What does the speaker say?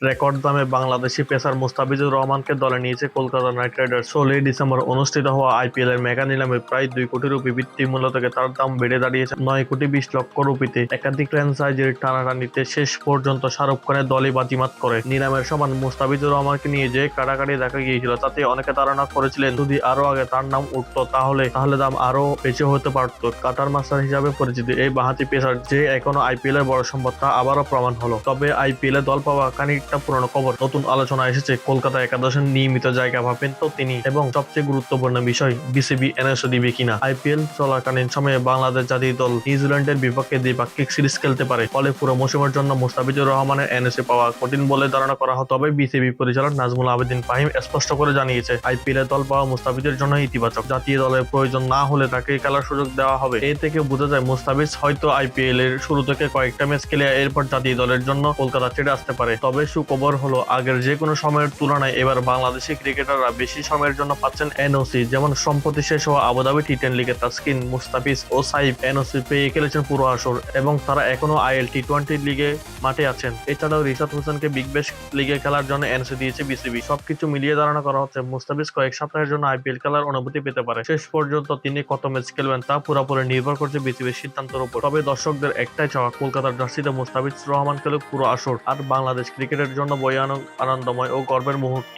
Record দামে Bangladeshi pacer Mustafizur রহমানকে দলে নিয়েছে কলকাতা নাইট রাইডার্স। ষোলোই ডিসেম্বর অনুষ্ঠিত হওয়া আইপিএল এর মেগা নিলামে প্রায় দুই কোটি রুপি ভিত্তি মূল্য থেকে তার দাম বেড়ে দাঁড়িয়েছে। নয় কোটি বিশ লক্ষ রুপিতে একাধিক ফ্র্যাঞ্চাইজির টানাটানিতে শেষ পর্যন্ত শাহরুখ খানের দলই বাজিমাত করে। নিলামের সমান মুস্তাফিজুর রহমানকে নিয়ে যে কাটাকাটি দেখা গিয়েছিল, তাতে অনেকে ধারণা করেছিলেন, যদি আরও আগে তার নাম উঠতো তাহলে তাহলে দাম আরও বেশি হতে পারত। কাটার মাস্টার হিসাবে পরিচিত এই বাহাতি পেসার যে এখনও আইপিএল এর বড় সম্পদ তা আবারও প্রমাণ হলো। তবে আইপিএল এ দল পাওয়া খানিকটা পুরনো খবর। নতুন আলোচনা এসেছে, কলকাতা একাদশের নিয়মিত জায়গা ভাবেন তো তিনি এবং সবচেয়ে গুরুত্বপূর্ণ বিষয় বিসিবি এনএসও দিবে কিনা? আইপিএল চলাকালীন সময়ে বাংলাদেশ জাতীয় দল নিউজিল্যান্ডের বিপক্ষে দ্বিপাক্ষিক সিরিজ খেলতে পারে। ফলে পুরো মৌসুমের জন্য মুস্তাফিজুর রহমানের এনএসএ পাওয়া কঠিন বলে ধারণা করা হতো তবে বিসিবি পরিচালক নাজমুল আবেদিন ফাহিম স্পষ্ট করে জানিয়েছে। আইপিএল দল পাওয়া মুস্তাফিজের জন্য ইতিবাচক। জাতীয় দলের প্রয়োজন না হলে তাকে খেলার সুযোগ দেওয়া হবে। এ থেকে বোঝা যায় মুস্তাফিজ হয়তো আইপিএল এর শুরু থেকে কয়েকটা ম্যাচ খেলে এরপর জাতীয় দলের জন্য কলকাতা ছেড়ে আসতে পারে। তবে সুখবর হলো। আগের যে কোনো সময়ের তুলনায় এবার বাংলাদেশি ক্রিকেটাররা বেশি সময়ের জন্য পাচ্ছেন এনওসি যেমন সম্প্রতি শেষ হওয়া আবুধাবি টি টেন লিগে তাসকিন মুস্তাফিজ ও সাইফ এনওসি পেয়ে খেলেছেন পুরো আসর এবং তারা এখনও আইএল টি টোয়েন্টি লিগে মাঠে আছেন। এছাড়াও রিশাদ হোসেনকে বিগ বেশ লিগে খেলার জন্য এনসি দিয়েছে বিসিবি সবকিছু মিলিয়ে ধারণা করা হচ্ছে মুস্তাফিজ কয়েক সপ্তাহের জন্য আইপিএল খেলার অনুভূতি পেতে পারে। শেষ পর্যন্ত তিনি কত ম্যাচ খেলবেন তা পুরোপুরি নির্ভর করছে বিসিবির সিদ্ধান্তের উপর। তবে দর্শকদের একটাই চাওয়া, কলকাতার জার্সিতে মুস্তাফিজ রহমান খেলুক পুরো আসর। আর বাংলাদেশ ক্রিকেটের জন্য বয়ানক আনন্দময় ও গর্বের মুহূর্ত।